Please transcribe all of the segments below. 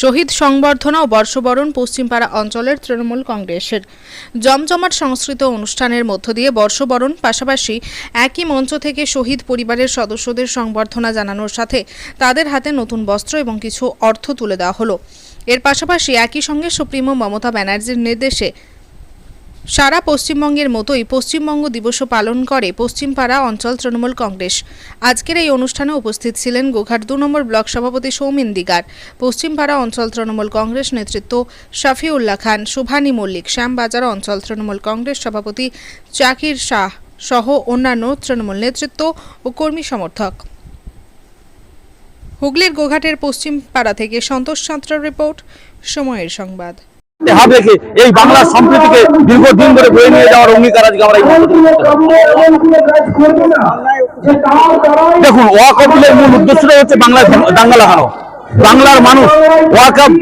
শহীদ সংবর্ধনা ও বর্ষবরণ পশ্চিমপাড়া অঞ্চলের তৃণমূল কংগ্রেসের। জমজমাট সংস্কৃত অনুষ্ঠানের মধ্য দিয়ে বর্ষবরণ পাশাপাশি একই মঞ্চ থেকে শহীদ পরিবারের সদস্যদের সংবর্ধনা জানানোর সাথে তাদের হাতে নতুন বস্ত্র এবং কিছু অর্থ তুলে দেওয়া হলো। এর পাশাপাশি একই সঙ্গে সুপ্রিমো মমতা ব্যানার্জির নির্দেশে সারা পশ্চিমবঙ্গের মতোই পশ্চিমবঙ্গ দিবসও পালন করে পশ্চিমপাড়া অঞ্চল তৃণমূল কংগ্রেস। আজকের এই অনুষ্ঠানে উপস্থিত ছিলেন গোঘাট দু নম্বর ব্লক সভাপতি সৌমিন দিগার, পশ্চিমপাড়া অঞ্চল তৃণমূল কংগ্রেস নেতৃত্ব শাফিউল্লাহ খান শুভানী মল্লিক, শ্যামবাজার অঞ্চল তৃণমূল কংগ্রেস সভাপতি জাকির শাহ সহ অন্যান্য তৃণমূল নেতৃত্ব ও কর্মী সমর্থক। হুগলির গোঘাটের পশ্চিমপাড়া থেকে সন্তোষ সাঁতরার রিপোর্ট, সময়ের সংবাদ। হাত রেখে এই বাংলার সম্প্রীতিকে দীর্ঘদিন ধরে বয়ে নিয়ে যাওয়ার অঙ্গীকার আজকে আমরা দেখুন ওয়াকবিলের মূল উদ্দেশ্যটাই হচ্ছে বাংলার দাঙ্গা লাগানো। বাংলার মানুষ ওয়াকব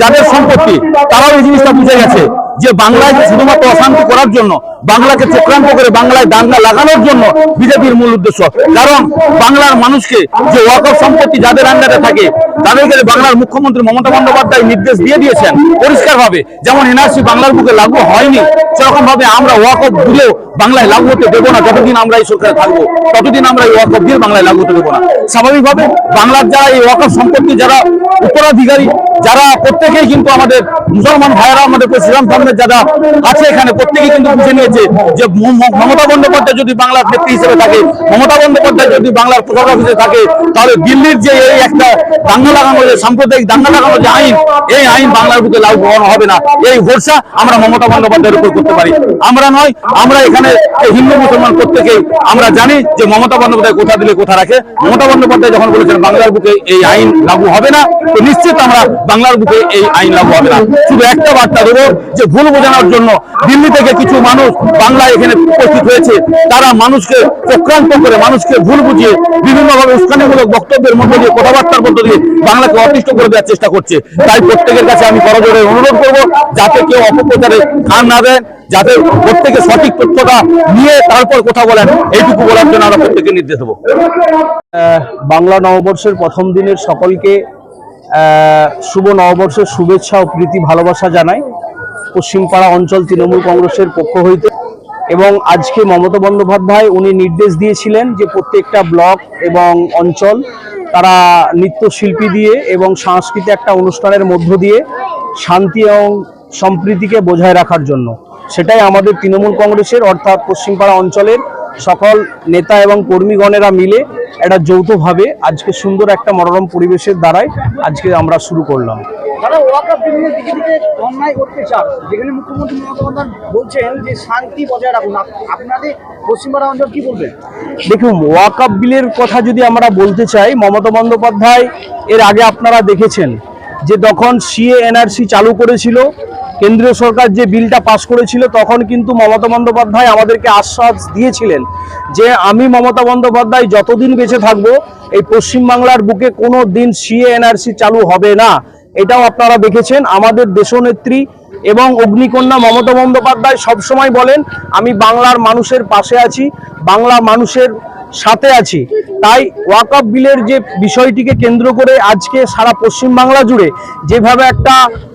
যাদের সম্পত্তি, তারাও এই জিনিসটা বুঝে গেছে। যে বাংলায় শুধুমাত্র অশান্তি করার জন্য, বাংলাকে চক্রান্ত করে বাংলায় দাঙ্গা লাগানোর জন্য বিজেপির মূল উদ্দেশ্য। কারণ বাংলার মানুষকে যে ওয়াকফ সম্পত্তি যাদের আন্ডারে থাকে, তাদেরকে বাংলার মুখ্যমন্ত্রী মমতা বন্দ্যোপাধ্যায় নির্দেশ দিয়ে দিয়েছেন পরিষ্কারভাবে। যেমন এনআরসি বাংলার বুকে লাগু হয়নি সেরকম ভাবে আমরা ওয়াকফ দূরেও বাংলায় লাগু হতে দেবো না। যতদিন আমরা এই সরকারে থাকব, ততদিন আমরা এই ওয়াকফ দিয়ে বাংলায় লাগু হতে দেবো না। স্বাভাবিকভাবে বাংলার যারা এই ওয়াকফ সম্পত্তি, যারা উত্তরাধিকারী, যারা প্রত্যেকেই কিন্তু আমাদের মুসলমান ভাইয়েরা, আমাদের ইসলাম ধর্মের যারা আছে এখানে। প্রত্যেকেই কিন্তু বুঝে নিয়েছে যে মমতা বন্দ্যোপাধ্যায় যদি বাংলার নেত্রী হিসেবে থাকে, মমতা বন্দ্যোপাধ্যায় যদি বাংলার প্রধান অফিসে থাকে, তাহলে দিল্লির যে এই একটা দাঙ্গা লাগানো যে সাম্প্রদায়িক দাঙ্গা লাগানো যে আইন, এই আইন বাংলার বুকে লাগু করানো হবে না। এই ভরসা আমরা মমতা বন্দ্যোপাধ্যায়ের উপর করতে পারি। আমরা নয়, আমরা এখানে হিন্দু মুসলমান প্রত্যেকেই আমরা জানি যে মমতা বন্দ্যোপাধ্যায় কোথা দিলে কোথা রাখে। মমতা বন্দ্যোপাধ্যায় যখন বলেছেন বাংলার বুকে এই আইন লাগু হবে না, তো নিশ্চিত আমরা বাংলার বুকে এই আইন লাগু হবে না। শুধু একটা বার্তা দেবো যে ভুল বোঝানোর জন্য দিল্লি থেকে কিছু মানুষ বাংলায় এখানে উপস্থিত হয়েছে। তারা মানুষকে চক্রান্ত করে, মানুষকে ভুল বুঝিয়ে বিভিন্নভাবে উস্কানিমূলক বক্তব্যের মধ্যে দিয়ে কথাবার্তার মধ্যে দিয়ে বাংলাকে অতিষ্ঠ করে দেওয়ার চেষ্টা করছে। তাই প্রত্যেকের কাছে আমি করজোরে অনুরোধ করব, যাতে কেউ অপপ্রচারে কান না দেন, যাতে প্রত্যেকে সঠিক তথ্যটা নিয়ে তারপর কথা বলেন। এইটুকু বলার জন্য আমরা প্রত্যেকে নির্দেশ দেবো। বাংলা নববর্ষের প্রথম দিনের সকলকে শুভ নববর্ষের শুভেচ্ছা ও প্রীতি ভালোবাসা জানাই। পশ্চিমপাড়া অঞ্চল তৃণমূল কংগ্রেসের পক্ষ হইতে এবং আজকে মমতা বন্দ্যোপাধ্যায় উনি নির্দেশ দিয়েছিলেন যে প্রত্যেকটা ব্লক এবং অঞ্চল তারা নৃত্যশিল্পী দিয়ে এবং সাংস্কৃতিক একটা অনুষ্ঠানের মধ্য দিয়ে শান্তি এবং সম্প্রীতিকে বজায় রাখার জন্য। সেটাই আমাদের তৃণমূল কংগ্রেসের অর্থাৎ পশ্চিমপাড়া অঞ্চলের সকল নেতা এবং কর্মীগণেরা মিলে এটা যৌথভাবে আজকে সুন্দর একটা মনোরম পরিবেশের দ্বারাই আজকে আমরা শুরু করলাম। তারা ওয়াকাপ বিলের দিকে দিকে অন্যায় করতে যেখানে মুখ্যমন্ত্রী মমতা বন্দ্যোপাধ্যায় বলছেন যে শান্তি বজায় রাখুন। আপনাদের পশ্চিমবঙ্গ অঞ্চল কি বলবেন দেখুন ওয়াকাপ বিলের কথা যদি আমরা বলতে চাই মমতা বন্দ্যোপাধ্যায় এর আগে আপনারা দেখেছেন যে তখন সিএ এনআরসি চালু করেছিল কেন্দ্রীয় সরকার যে বিলটা পাশ করেছিল, তখন কিন্তু মমতা বন্দ্যোপাধ্যায় আমাদেরকে আশ্বাস দিয়েছিলেন যে আমি মমতা বন্দ্যোপাধ্যায় যতদিন বেঁচে থাকব, এই পশ্চিমবাংলার বুকে কোনো দিন সিএ এনআরসি চালু হবে না। এটাও আপনারা দেখেছেন, আমাদের দেশনেত্রী এবং অগ্নিকন্যা মমতা বন্দ্যোপাধ্যায় সবসময় বলেন, আমি বাংলার মানুষের পাশে আছি বাংলা মানুষের সাথে আছি। তাই ওয়াকআপ বিলের যে বিষয়টিকে কেন্দ্র করে আজকে সারা পশ্চিম বাংলা জুড়ে যেভাবে একটা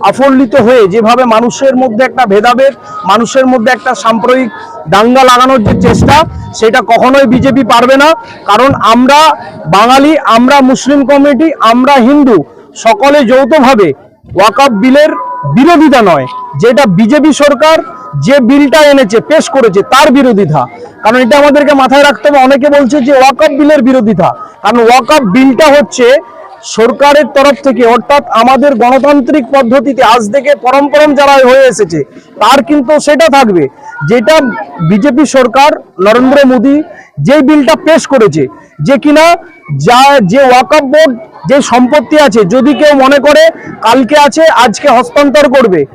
আফল্লিত হয়ে, যেভাবে মানুষের মধ্যে একটা ভেদাভেদ, মানুষের মধ্যে একটা সাম্প্রদায়িক দাঙ্গা লাগানোর যে চেষ্টা, সেটা কখনোই বিজেপি পারবে না। কারণ আমরা বাঙালি, আমরা মুসলিম কমিটি আমরা হিন্দু, সকলে যৌথভাবে ওয়াকআপ বিলের বিরোধিতা নয়। যেটা বিজেপি সরকার যে বিলটা এনেছে, পেশ করেছে, তার বিরোধিতা। কারণ এটা আমাদেরকে মাথায় রাখতে হবে। অনেকে বলছে যে ওয়াকআপ বিলের বিরোধিতা। কারণ ওয়াকআপ বিলটা হচ্ছে সরকারের তরফ থেকে, অর্থাৎ আমাদের গণতান্ত্রিক পদ্ধতিতে আজ থেকে পরম্পরম যারা হয়ে এসেছে, তার কিন্তু সেটা থাকবে। যেটা বিজেপি সরকার, নরেন্দ্র মোদী যে বিলটা পেশ করেছে, যে কিনা যা, যে ওয়াকআপ বোর্ড, যে সম্পত্তি আছে, যদি কেউ মনে করে কালকে আছে, আজকে হস্তান্তর করবে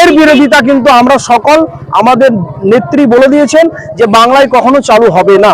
এর বিরোধিতা কিন্তু আমরা সকল আমাদের নেত্রী বলে দিয়েছেন যে বাংলায় কখনো চালু হবে না।